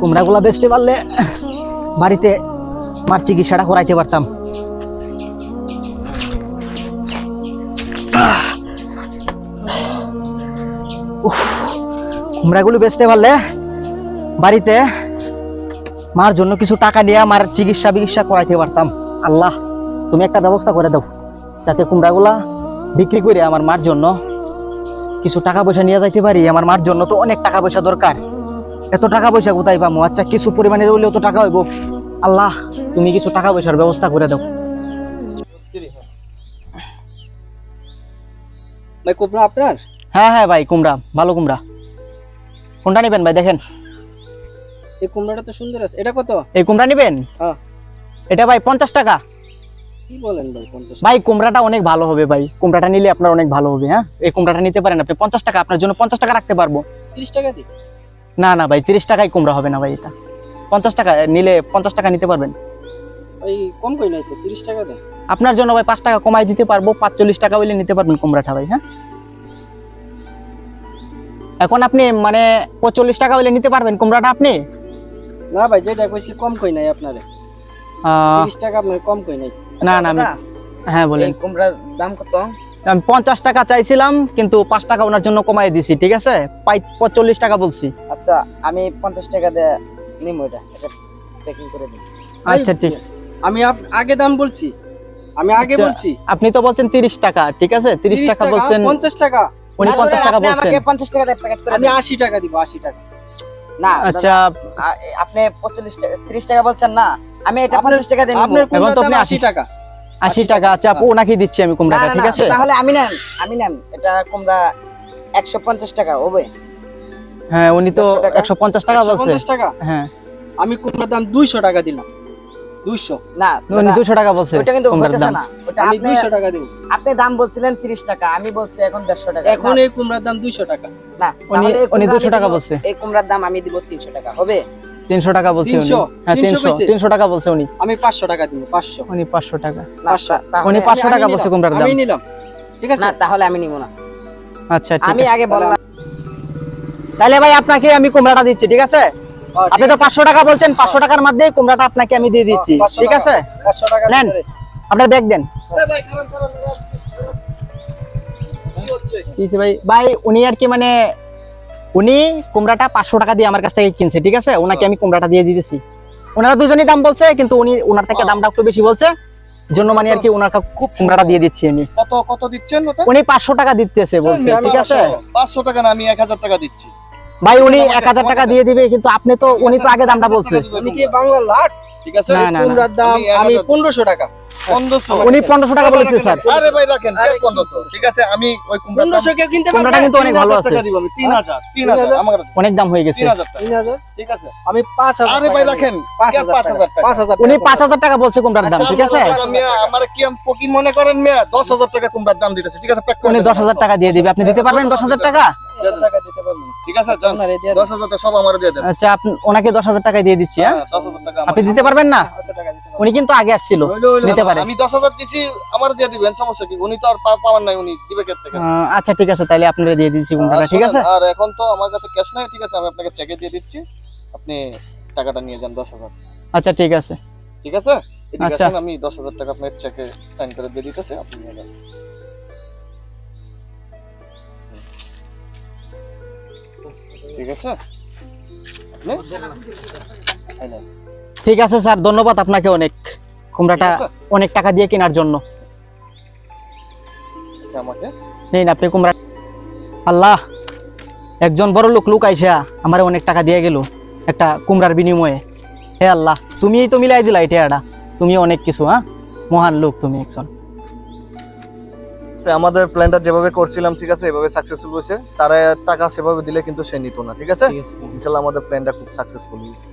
কুমড়াগুলা বেচতে পারলে বাড়িতে মার চিকিৎসাটা করাইতে পারতাম। কুমড়াগুলো বেচতে পারলে বাড়িতে মার জন্য কিছু টাকা দিয়ে আমার চিকিৎসা বিকিৎসা করাইতে পারতাম। আল্লাহ, তুমি একটা ব্যবস্থা করে দাও, যাতে কুমড়াগুলা বিক্রি করে আমার মার জন্য কিছু টাকা পয়সা নিয়ে যাইতে পারি আমার মার জন্য তো অনেক টাকা পয়সা দরকার। এত টাকা পয়সা কোথায় পাবো আচ্ছা কিছু পরিমাণের হলেও তো টাকা হইব। আল্লাহ তুমি কিছু টাকা পয়সার ব্যবস্থা করে দাও। ভাই কোপরা আপনার? হ্যাঁ হ্যাঁ ভাই কুমড়া ভালো কুমড়া। কোনটা নেবেন ভাই দেখেন। এই কুমড়াটা তো সুন্দর আছে। এটা কত? এই কুমড়া নেবেন? হ্যাঁ। এটা ভাই পঞ্চাশ টাকা। কি বলেন ভাই কুমড়াটা অনেক ভালো হবে ভাই। কুমড়াটা নিলে আপনার অনেক ভালো হবে হ্যাঁ? এই কুমড়াটা নিতে পারেন আপনি পঞ্চাশ টাকা আপনার জন্য পঞ্চাশ টাকা রাখতে পারব। তিরিশ টাকা দিই না না ভাই তিরিশ টাকায় কুমড়া হবে না ভাই এটা। পঞ্চাশ টাকা নিলে পঞ্চাশ টাকা নিতে পারবেন। ওই কম কই নাই তো? তিরিশ টাকা দেন। আপনার জন্য ভাই পাঁচ টাকা কমাই দিতে পারব পাঁচচল্লিশ টাকা হইলে নিতে পারবেন কুমড়াটা ভাই হ্যাঁ? এখন আপনি মানে পঁয়তাল্লিশ টাকা হইলে নিতে পারবেন কুমড়াটা আপনি? না ভাই যেটা কইছি কম কই নাই আপনারে। আহ, তিরিশ টাকা আপনার কম কই নাই। না না আমি হ্যাঁ বলেন। কুমড়ার দাম কত? আমি পঞ্চাশ টাকা চাইছিলাম কিন্তু পাঁচ টাকা ওনার জন্য কমাই দিছি ঠিক আছে? পাই পঁয়তাল্লিশ টাকা বলছি। আচ্ছা আমি পঞ্চাশ টাকা দিয়ে নিম ওইটা এটা প্যাকিং করে দিন আচ্ছা ঠিক। আমি আগে দাম বলছি আমি আগে আচ্ছা, বলছি। আপনি তো বলছেন তিরিশ টাকা ঠিক আছে? তিরিশ টাকা বলছেন। পঞ্চাশ টাকা। উনি পঞ্চাশ টাকা বলছেন। পঞ্চাশ টাকা দিয়ে প্যাকেট করে আমি আশি টাকা দিব আশি টাকা। না আচ্ছা। আপনি পঁয়তাল্লিশ টাকা তিরিশ টাকা বলছেন না আমি এটা আপনার- পঞ্চাশ টাকা দেন। আপনার কুমড়ার তো আপনি আশি টাকা। আশি টাকা। আচ্ছা আপু ওনাকে দিচ্ছি আমি কুমড়াটা ঠিক আছে? তাহলে আমি নেন আমি নেন। এটা কুমড়া একশো পঞ্চাশ টাকা হবে। হ্যাঁ উনি তো দেড়শো টাকা। একশো বলছে। পঞ্চাশ টাকা? হ্যাঁ। আমি কুমড়ার দাম দুইশো টাকা দিলাম। দুইশো। না উনি টাকা বলছে ওইটা কিন্তু কুমড়ার না। ওটা আমি আপনি দুইশো টাকা দিব। আপনি দাম বলছিলেন তিরিশ টাকা আমি বলছি এখন দেড়শো টাকা। এখন এই কুমড়ার দাম দুইশো টাকা। না উনি উনি টাকা বলছে। এই কুমড়ার দাম আমি দিব তিনশো টাকা হবে? তিনশো টাকা বলছে উনি। হ্যাঁ টাকা বলছে উনি। আমি পাঁচশো টাকা দিব পাঁচশো। উনি পাঁচশো টাকা। না, পাঁচশো। তা- তাহলে উনি আমি- পাঁচশো টাকা বলছে কুমড়ার দাম। আমি নিলাম। ঠিক আছে? না তাহলে আমি নিব না। আচ্ছা ঠিক আমি আগে বললাম। তাহলে ভাই আপনাকে আমি কুমড়াটা দিচ্ছি ঠিক আছে? আপনি তো পাঁচশো টাকা বলছেন পাঁচশো টাকার মধ্যে কুমড়াটা আপনাকে আমি দিয়ে দিচ্ছি। ঠিক আছে? নেন। আপনার ব্যাগ দেন। ভাই ভাই উনি আর কি মানে উনি কুমড়াটা পাঁচশো টাকা দিয়ে আমার কাছ থেকে কিনছে ঠিক আছে? ওনাকে আমি কুমড়াটা দিয়ে দিতেছি। ওনারা দুজনই দাম বলছে কিন্তু উনি ওনার থেকে দামটা একটু বেশি বলছে। জন্য মানে আর কি ওনার খুব কুমড়াটা দিয়ে দিচ্ছি আমি। কত কত দিচ্ছেন উনি পাঁচশো টাকা দিতেছে বলছে ঠিক আছে? পাঁচশো টাকা না আমি এক হাজার টাকা দিচ্ছি। ভাই উনি এক হাজার টাকা দিয়ে দিবে কিন্তু আপনি তো উনি তো আগে দামটা বলছে। উনি বাংলা লাট? ঠিক আছে না, না, না। কুমড়ার দাম আমি এক আমি হাজার- পনেরোশো টাকা। উনি পনেরোশো টাকা বলেছে স্যার। আরে ভাই রাখেন পনেরোশো? ঠিক আছে আমি ওই পনেরোশো কেউ কিনতে কুমড়াটা কিন্তু অনেক ভালো আছে। টাকা দিব আমি তিন হাজার। তিন তিন হাজার? হাজার? আমার অনেক দাম হয়ে গেছে। তিন হাজার টাকা। তিন হাজার? ঠিক আছে। আমি পাঁচ হাজার আরে ভাই টাকা রাখেন। পাঁচ হাজার পাঁচ হাজার টাকা? পাঁচ হাজার উনি পাঁচ হাজার টাকা বলছে কুমড়ার দাম ঠিক আছে? আমার কি আমি মনে করেন মিয়া? দশ হাজার টাকা কুমড়ার দাম দিতেছে ঠিক আছে? উনি দশ হাজার টাকা দিয়ে দিবে। আপনি দিতে পারবেন দশ হাজার টাকা? ঠিক আছে দশ হাজার সব আমার দিয়ে দেন। আচ্ছা আপনি ওনাকে দশ হাজার টাকা দিয়ে দিচ্ছি হ্যাঁ? হ্যাঁ। আপনি দিতে পারবেন না? পারব উনি কিন্তু আগে আসছিল। নিতে পারে। আমি দশ হাজার দিছি আমার দিয়ে দিবেন সমস্যা কি? উনি তো আর পাওয়ার নাই উনি দিবে কে থেকে। আচ্ছা ঠিক আছে তাহলে আপনারা দিয়ে দিচ্ছি কুমড়াটা ঠিক আছে? আর এখন তো আমার কাছে ক্যাশ নাই ঠিক আছে আমি আপনাকে চেকে দিয়ে দিচ্ছি। আপনি টাকাটা নিয়ে যান দশ হাজার। আচ্ছা ঠিক আছে। ঠিক আছে? আচ্ছা। আমি দশ হাজার টাকা আপনার চেকে সাইন করে দিয়ে দিতেছি আপনি নিয়ে যান। ঠিক আছে? ঠিক আছে স্যার ধন্যবাদ আপনাকে অনেক। কুমড়াটা অনেক টাকা দিয়ে কেনার জন্য। নিন আপনি কুমড়া। আল্লাহ একজন বড় লোক লোক আইসা আমার অনেক টাকা দিয়ে গেল একটা কুমড়ার বিনিময়ে। হে আল্লাহ তুমিই তো মিলাই দিলা এটা তুমি অনেক কিছু হ্যাঁ? মহান লোক তুমি একজন। আমাদের প্ল্যানটা যেভাবে করছিলাম ঠিক আছে এভাবে সাকসেসফুল হয়েছে। তারা টাকা সেভাবে দিলে কিন্তু সে নিত না ঠিক আছে? ইনশাল্লাহ আমাদের প্ল্যানটা খুব সাকসেসফুল হয়েছে।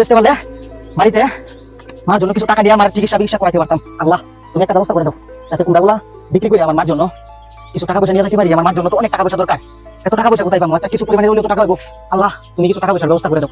বেচতে পারলে বাড়িতে মার জন্য কিছু টাকা দিয়ে আমার চিকিৎসা বিকিৎসা করাইতে পারতাম। আল্লাহ তুমি একটা ব্যবস্থা করে দাও। যাতে কুমড়াগুলা বিক্রি করে আমার মার জন্য। কিছু টাকা পয়সা নিয়ে যেতে পারি আমার মার জন্য তো অনেক টাকা পয়সা দরকার। এত টাকা পয়সা কোথায় পাবো? আচ্ছা কিছু পরিমাণে হলেও তো টাকা পাবো আল্লাহ, তুমি কিছু টাকা পয়সার ব্যবস্থা করে দাও।